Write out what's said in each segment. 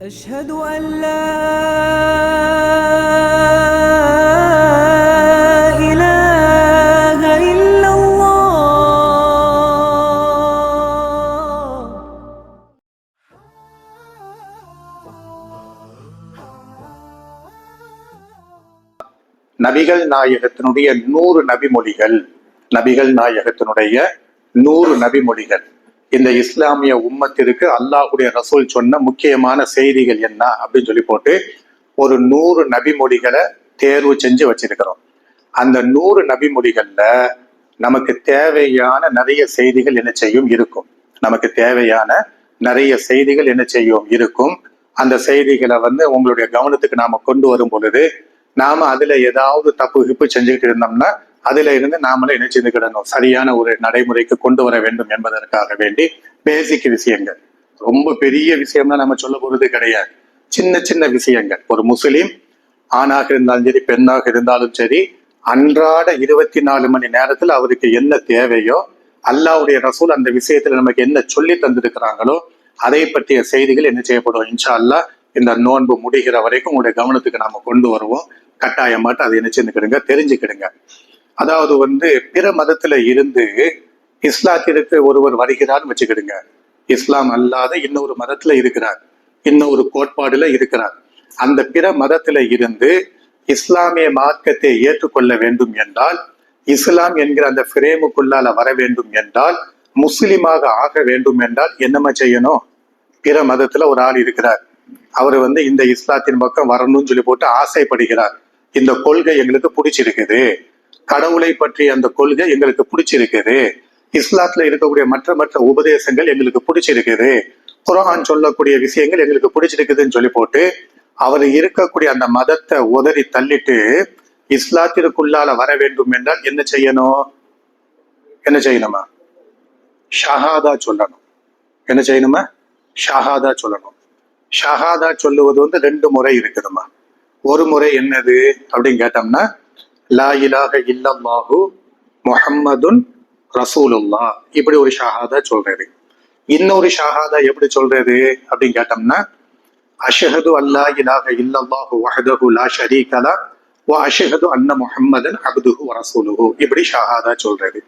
أشهد أن لا إله إلا الله நபிகள் நாயகத்தினுடைய நூறு நபிமொழிகள் நபிகள் நாயகத்தினுடைய நூறு நபிமொழிகள் இந்த இஸ்லாமிய உம்மத்திற்கு அல்லாஹுடைய ரசூல் சொன்ன முக்கியமான செய்திகள் என்ன அப்படின்னு சொல்லி போட்டு ஒரு நூறு நபிமொழிகளை தேர்வு செஞ்சு வச்சிருக்கிறோம். அந்த நூறு நபிமொழிகள்ல நமக்கு தேவையான நிறைய செய்திகள் என்ன செய்யும் இருக்கும். நமக்கு தேவையான நிறைய செய்திகள் என்ன செய்யும் இருக்கும். அந்த செய்திகளை வந்து உங்களுடைய கவனத்துக்கு நாம கொண்டு வரும் பொழுது நாம அதுல ஏதாவது தப்பு கிப்பு செஞ்சுக்கிட்டு இருந்தோம்னா அதுல இருந்து நாமளே என்ன செஞ்சுக்கிடணும் சரியான ஒரு நடைமுறைக்கு கொண்டு வர வேண்டும் என்பதற்காக வேண்டி பேசிக் விஷயங்கள். ரொம்ப பெரிய விஷயம்னா நம்ம சொல்ல போறது கிடையாது. சின்ன சின்ன விஷயங்கள். ஒரு முஸ்லீம் ஆணாக இருந்தாலும் சரி பெண்ணாக இருந்தாலும் சரி அன்றாட இருபத்தி நாலு மணி நேரத்துல அவருக்கு என்ன தேவையோ அல்லாவுடைய ரசூல் அந்த விஷயத்துல நமக்கு என்ன சொல்லி தந்திருக்கிறாங்களோ அதை பற்றிய செய்திகள் என்ன செய்யப்படும்? இன்ஷா அல்லாஹ் இந்த நோன்பு முடிகிற வரைக்கும் உங்களுடைய கவனத்துக்கு நாம கொண்டு வருவோம். கட்டாயமாட்டு அதை என்ன செஞ்சுக்கிடுங்க தெரிஞ்சுக்கிடுங்க. அதாவது வந்து பிற மதத்துல இருந்து இஸ்லாத்திற்கு ஒருவர் வருகிறார்னு வச்சுக்கிடுங்க. இஸ்லாம் அல்லாத இன்னொரு மதத்துல இருக்கிறார். இன்னொரு கோட்பாடுல இருக்கிறார். அந்த பிற மதத்துல இருந்து இஸ்லாமிய மார்க்கத்தை ஏற்றுக்கொள்ள வேண்டும் என்றால் இஸ்லாம் என்கிற அந்த பிரேமுக்குள்ளால வர வேண்டும் என்றால் முஸ்லிமாக ஆக வேண்டும் என்றால் என்னமா செய்யணும்? பிற மதத்துல ஒரு ஆள் இருக்கிறார். அவர் வந்து இந்த இஸ்லாத்தின் பக்கம் வரணும்னு சொல்லி போட்டு ஆசைப்படுகிறார். இந்த கொள்கை எங்களுக்கு பிடிச்சிருக்குது. கடவுளை பற்றிய அந்த கொள்கை எங்களுக்கு பிடிச்சிருக்குது. இஸ்லாத்துல இருக்கக்கூடிய மற்ற மற்ற உபதேசங்கள் எங்களுக்கு பிடிச்சிருக்குது. குரான் சொல்லக்கூடிய விஷயங்கள் எங்களுக்கு பிடிச்சிருக்குதுன்னு சொல்லி போட்டு அவர் இருக்கக்கூடிய அந்த மதத்தை உதறி தள்ளிட்டு இஸ்லாத்திற்குள்ளால வர வேண்டும் என்றால் என்ன செய்யணும்? என்ன செய்யணுமா? ஷஹாதா சொல்லணும். என்ன செய்யணுமா? ஷஹாதா சொல்லணும். ஷஹாதா சொல்லுவது வந்து ரெண்டு முறை இருக்குதுமா. ஒரு முறை என்னது அப்படின்னு கேட்டோம்னா லா இலாக இல்லல்லாஹு முஹம்மதுன் ரசூலுல்லா இப்படி ஒரு ஷஹாதா சொல்றது. இன்னொரு ஷஹாதா எப்படி சொல்றது அப்படின்னு கேட்டோம்னா அஷஹது அல்லா இலாக இல்லல்லாஹு வஹதஹு லா ஷரீகலா வ அஷஹது அன்ன முஹம்மதன் அப்துஹு ரசூலுஹு. இப்படி ஷஹாதா சொல்றது.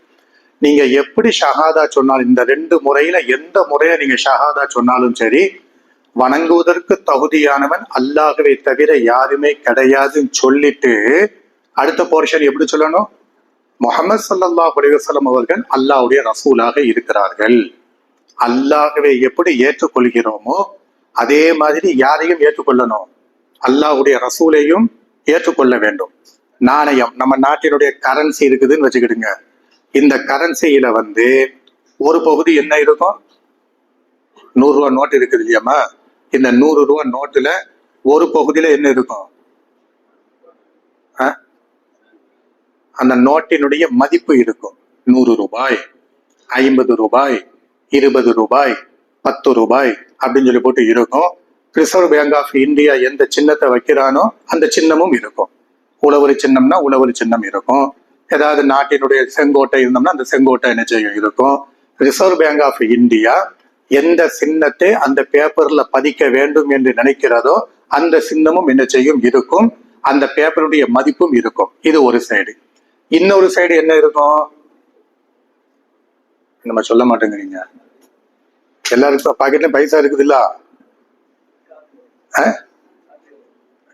நீங்க எப்படி ஷஹாதா சொன்னாலும் இந்த ரெண்டு முறையில எந்த முறையில நீங்க ஷஹாதா சொன்னாலும் சரி வணங்குவதற்கு தகுதியானவன் அல்லாஹ்வை தவிர யாருமே கிடையாதுன்னு சொல்லிட்டு அடுத்த போர்ஷன் எப்படி சொல்லணும்? முகமது சல்லா அலைஹி அவர்கள் அல்லாஹ்வுடைய ரசூலாக இருக்கிறார்கள். அல்லாகவே எப்படி ஏற்றுக்கொள்கிறோமோ அதே மாதிரி யாரையும் ஏற்றுக்கொள்ளணும். அல்லாஹுடைய ரசூலையும் ஏற்றுக்கொள்ள வேண்டும். நாணயம் நம்ம நாட்டினுடைய கரன்சி இருக்குதுன்னு வச்சுக்கிடுங்க. இந்த கரன்சியில வந்து ஒரு பகுதி என்ன இருக்கும்? நூறு ரூபா நோட்டு இருக்குது இல்லையாமா இந்த நூறு ரூபா நோட்டுல ஒரு பகுதியில என்ன இருக்கும்? ஆ? அந்த நோட்டினுடைய மதிப்பு இருக்கும். நூறு ரூபாய் ஐம்பது ரூபாய் இருபது ரூபாய் பத்து ரூபாய் அப்படின்னு சொல்லி போட்டு இருக்கும். ரிசர்வ் பேங்க் ஆஃப் இந்தியா எந்த சின்னத்தை வைக்கிறானோ அந்த சின்னமும் இருக்கும். உழவரி சின்னம்னா உழவரி சின்னம் இருக்கும். ஏதாவது நாட்டினுடைய செங்கோட்டை இருந்தோம்னா அந்த செங்கோட்டை என்ன செய்யும்? இருக்கும். ரிசர்வ் பேங்க் ஆஃப் இந்தியா எந்த சின்னத்தை அந்த பேப்பர்ல பதிக்க வேண்டும் என்று நினைக்கிறதோ அந்த சின்னமும் என்ன செய்யும்? இருக்கும். அந்த பேப்பருடைய மதிப்பும் இருக்கும். இது ஒரு சைடு இன்னொரு சைடு என்ன இருக்கும்? நம்ம சொல்ல மாட்டேங்கிறீங்க. எல்லாருக்கும் பாக்கெட்ல பைசா இருக்குது இல்ல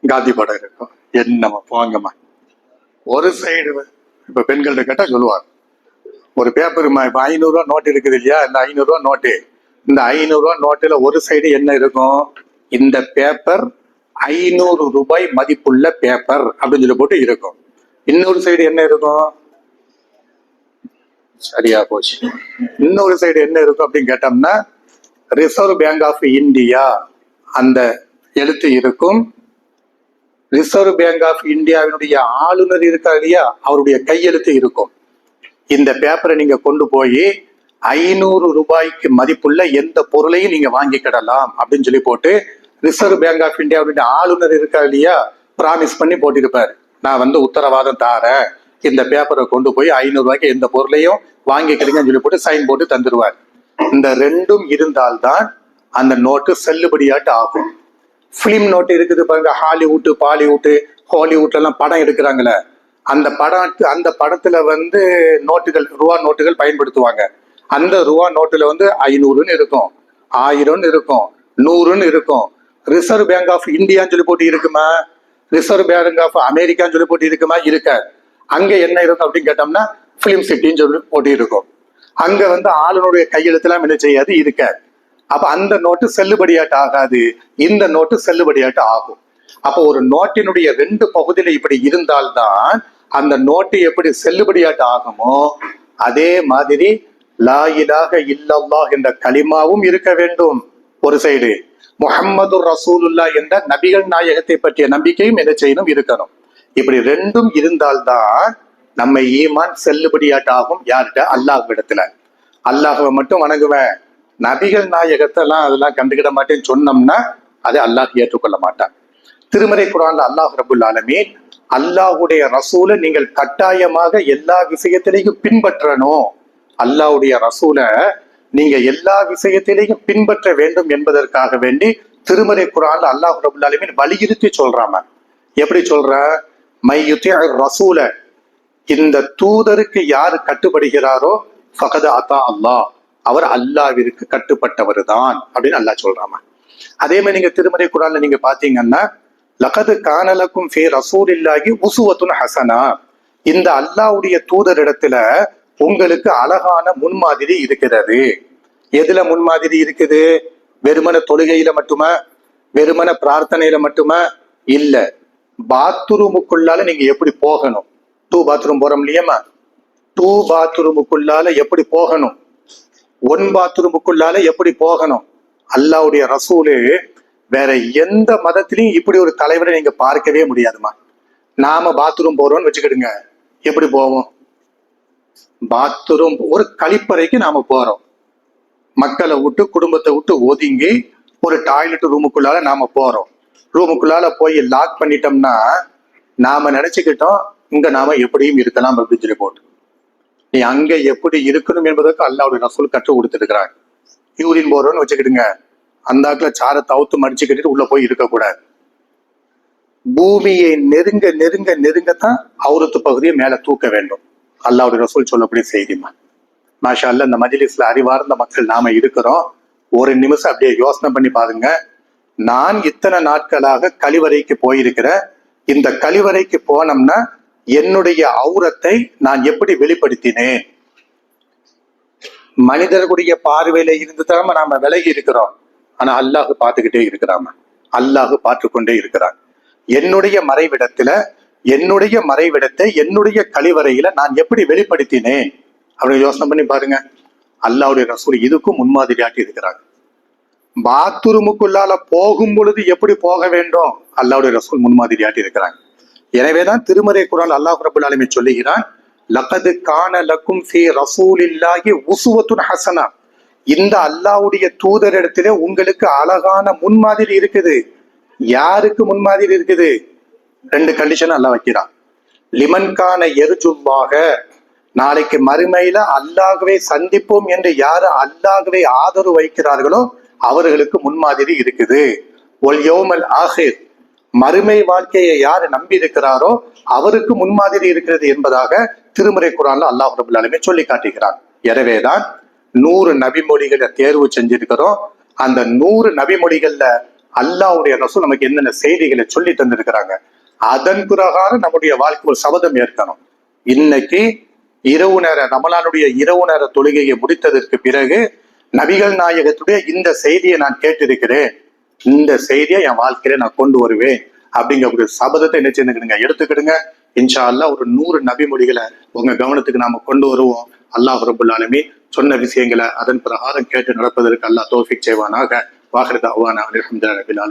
காந்தி படம் இருக்கும். என்னம்மா போங்கம்மா. ஒரு சைடு இப்ப பெண்கள்ட்ட கேட்டா சொல்லுவாங்க. ஒரு பேப்பர் இப்ப ஐநூறு ரூபா நோட்டு இருக்குது இல்லையா? இந்த ஐநூறு ரூபா நோட்டு இந்த ஐநூறு ரூபா நோட்டுல ஒரு சைடு என்ன இருக்கும்? இந்த பேப்பர் ஐநூறு ரூபாய் மதிப்புள்ள பேப்பர் அப்படின்னு சொல்லி போட்டு இருக்கும். இன்னொரு சைடு என்ன இருக்கும்? சரியா போச்சு. இன்னொரு சைடு என்ன இருக்கும் அப்படின்னு கேட்டோம்னா ரிசர்வ் பேங்க் ஆஃப் இந்தியா அந்த எழுத்து இருக்கும். ரிசர்வ் பேங்க் ஆஃப் இந்தியாவினுடைய ஆளுநர் இருக்கார் இல்லையா? அவருடைய கையெழுத்து இருக்கும். இந்த பேப்பரை நீங்க கொண்டு போய் ஐநூறு ரூபாய்க்கு மதிப்புள்ள எந்த பொருளையும் நீங்க வாங்கிக்கிடலாம் அப்படின்னு சொல்லி போட்டு ரிசர்வ் பேங்க் ஆஃப் இந்தியாவுடைய ஆளுநர் இருக்கார் இல்லையா? ப்ராமிஸ் பண்ணி போட்டிருப்பாரு. நான் வந்து உத்தரவாதம் தாரேன். இந்த பேப்பரை கொண்டு போய் ஐநூறு ரூபாய்க்கு எந்த பொருளையும் வாங்கிக்கிறீங்கன்னு சொல்லி போட்டு சைன் போட்டு தந்துடுவார் இந்த ரெண்டும் இருந்தால்தான் அந்த நோட்டு செல்லுபடியாட்டு ஆகும். ஃபிலிம் நோட்டு இருக்குது பாருங்க ஹாலிவுட்டு பாலிவுட்டு ஹாலிவுட்லாம் படம் எடுக்கிறாங்களே. அந்த படம் அந்த படத்துல வந்து நோட்டுகள் ரூபா நோட்டுகள் பயன்படுத்துவாங்க. அந்த ரூபா நோட்டுல வந்து ஐநூறுன்னு இருக்கும் ஆயிரம்னு இருக்கும் நூறுன்னு இருக்கும். ரிசர்வ் பேங்க் ஆஃப் இந்தியான்னு சொல்லி போட்டு இருக்குமா? ரிசர்வ் பேங்க் ஆஃப் அமெரிக்கான்னு சொல்லி போட்டி இருக்குமா இருக்க அங்க என்ன இருக்கும் அப்படின்னு கேட்டோம்னா பிலிம் சிட்டின்னு சொல்லி போட்டி இருக்கும் அங்க வந்து ஆளுனுடைய கையெழுத்துலாம் என்ன செய்யாது? இருக்க அப்ப அந்த நோட்டு செல்லுபடியாட்டு ஆகாது. இந்த நோட்டு செல்லுபடியாட்டு ஆகும். அப்ப ஒரு நோட்டினுடைய ரெண்டு பகுதியில இப்படி இருந்தால்தான் அந்த நோட்டு எப்படி செல்லுபடியாட்டு ஆகுமோ அதே மாதிரி லா இலாஹ இல்லல்லாஹ் என்ற களிமாவும் இருக்க வேண்டும். ஒரு சைடு முகம்மது ரசூலுல்லா என்ற நபிகள் நாயகத்தை பற்றிய நம்பிக்கையும் என்ன செய்யணும் இருக்கணும். இப்படி ரெண்டும் இருந்தால்தான் நம்ம ஈமான் செல்லுபடியாட்டாகும் யார்கிட்ட? அல்லாஹ்விடத்துல. அல்லாஹுவை மட்டும் வணங்குவேன். நபிகள் நாயகத்தெல்லாம் அதெல்லாம் கண்டுக்கிட மாட்டேன்னு சொன்னோம்னா அதை அல்லாஹ் ஏற்றுக்கொள்ள மாட்டான். திருமறை குரான்ல அல்லாஹ் ரபுல் ஆலமீன் அல்லாஹ்வுடைய ரசூலை நீங்கள் கட்டாயமாக எல்லா விஷயத்திலையும் பின்பற்றணும். அல்லாஹ்வுடைய ரசூலை நீங்க எல்லா விஷயத்திலையும் பின்பற்ற வேண்டும் என்பதற்காக வேண்டி திருமறை குரான் அல்லாஹ் ரபுல்லாலுமே வலியுறுத்தி சொல்றாம எப்படி சொல்ற? மையுத்தி ரசூல இந்த தூதருக்கு யாரு கட்டுப்படுகிறாரோ ஃபகத அத்தா அல்லாஹ் அவர் அல்லாவிற்கு கட்டுப்பட்டவர் தான் அப்படின்னு அல்லாஹ் சொல்றாம அதே மாதிரி நீங்க திருமறை குரான்ல நீங்க பாத்தீங்கன்னா லகது கானலக்கும் ஃபே ரசூல் இல்லாகி உசுவத்துன் ஹசனா இந்த அல்லாவுடைய தூதரிடத்துல உங்களுக்கு அழகான முன்மாதிரி இருக்கிறது. எதுல முன்மாதிரி இருக்குது? வெறுமன தொழுகையில மட்டுமா? வெறுமன பிரார்த்தனையில மட்டுமா? இல்ல. பாத்ரூமுக்குள்ளால நீங்க எப்படி போகணும்? டூ பாத்ரூம் போறோம் இல்லையம்மா? டூ பாத்ரூமுக்குள்ளால எப்படி போகணும்? ஒன் பாத்ரூமுக்குள்ளால எப்படி போகணும்? அல்லாவுடைய ரசூலு வேற எந்த மதத்திலையும் இப்படி ஒரு தலைவரை நீங்க பார்க்கவே முடியாதுமா நாம பாத்ரூம் போறோம்னு வச்சுக்கிடுங்க. எப்படி போவோம்? பாத்ரூம் ஒரு கழிப்பறைக்கு நாம போறோம். மக்களை விட்டு குடும்பத்தை விட்டு ஒதுங்கி ஒரு டாய்லெட் ரூமுக்குள்ளால நாம போறோம். ரூமுக்குள்ளால போய் லாக் பண்ணிட்டோம்னா நாம நினைச்சுக்கிட்டோம் இங்க நாம எப்படியும் இருக்கலாம் அப்படின்னு சொல்லி போட்டு. நீ அங்க எப்படி இருக்கணும் என்பதற்கு அல்லாவுடைய ரசூல் கற்றுக் கொடுத்துருக்கிறாங்க யூரின் போறோம்னு வச்சுக்கிடுங்க. அந்த ஆக்குல சாரை தவுத்து மடிச்சு கட்டிட்டு உள்ள போய் இருக்கக்கூடாது பூமியை நெருங்க நெருங்க நெருங்கத்தான் அவுரத்து பகுதியை மேல தூக்க வேண்டும். அல்லாவுடைய ரசூல் சொல்லக்கூடிய செய்திமா மாஷா அல்ல இந்த மஜிலிஸ்ல அறிவார்ந்த மக்கள் நாம இருக்கிறோம். ஒரு நிமிஷம் அப்படியே யோசனை பண்ணி பாருங்க. நான் இத்தனை நாட்களாக கழிவறைக்கு போயிருக்கிறேன். இந்த கழிவறைக்கு போனோம்னா என்னுடைய அவுரத்தை நான் எப்படி வெளிப்படுத்தினேன்? மனிதர்களுடைய பார்வையில இருந்து தான் நாம விலகி இருக்கிறோம். ஆனா அல்லாஹ் பார்த்துக்கிட்டே இருக்கிறாம அல்லாஹ் பார்த்து கொண்டே இருக்கிறான். என்னுடைய மறைவிடத்துல என்னுடைய மறைவிடத்தை என்னுடைய கழிவறையில நான் எப்படி வெளிப்படுத்தினேன்? அப்படின்னு யோசனை பண்ணி பாருங்க. அல்லாவுடைய ரசூல் இதுக்கும் முன்மாதிரியாட்டி இருக்கிறாங்க. பாத்ரூமுக்குள்ளால போகும் பொழுது எப்படி போக வேண்டும்? அல்லாவுடைய ரசூல் முன்மாதிரியாட்டி இருக்கிறாங்க. எனவேதான் திருமறை குரல் அல்லாஹ் ரபுல் ஆலமி சொல்லுகிறான் லகது கான லக்கும் ஃபி இல்லாகி உசுவத்துன் ஹசனா. இந்த அல்லாஹுடைய தூதர் இடத்திலே உங்களுக்கு அழகான முன்மாதிரி இருக்குது. யாருக்கு முன்மாதிரி இருக்குது? ரெண்டு கண்டிஷன் அல்லாஹ் வைக்கிறான். லிமன்கான கான நாளைக்கு மறுமையில அல்லாகவே சந்திப்போம் என்று யாரு அல்லாகவே ஆதரவு வைக்கிறார்களோ அவர்களுக்கு முன்மாதிரி இருக்குது. ஒல் யோமல் ஆஹிர் மறுமை வாழ்க்கையை யார் நம்பி இருக்கிறாரோ அவருக்கு முன்மாதிரி இருக்கிறது என்பதாக திருமறை குரான்ல அல்லாஹ் ரபுல் ஆலமீன் சொல்லி காட்டுகிறான். எனவேதான் நூறு நபிமொழிகளை தேர்வு செஞ்சிருக்கிறோம். அந்த நூறு நபிமொழிகள்ல அல்லாவுடைய ரசூல் நமக்கு என்னென்ன செய்திகளை சொல்லி தந்திருக்கிறாங்க? அதன் பிரகாரம் நம்முடைய வாழ்க்கை ஒரு சபதம் ஏற்கணும். இன்னைக்கு இரவு நேர ரமலானுடைய இரவு நேர தொழுகையை முடித்ததற்கு பிறகு நபிகள் நாயகத்துடைய இந்த செய்தியை நான் கேட்டிருக்கிறேன். இந்த செய்தியை என் வாழ்க்கையில நான் கொண்டு வருவேன் அப்படிங்கிற ஒரு சபதத்தை என்ன எடுத்துக்கிடுங்க. இன்ஷா அல்லா ஒரு நூறு நபிமொழிகளை உங்க கவனத்துக்கு நாம கொண்டு வருவோம். அல்லாஹ் ரபுல்லாலுமே சொன்ன விஷயங்களை அதன் பிரகாரம் கேட்டு நடப்பதற்கு அல்லாஹ் தோஃபிக் செய்வானாக. வாஹிரத் அவ்வானா அலமதுல்லா நபில்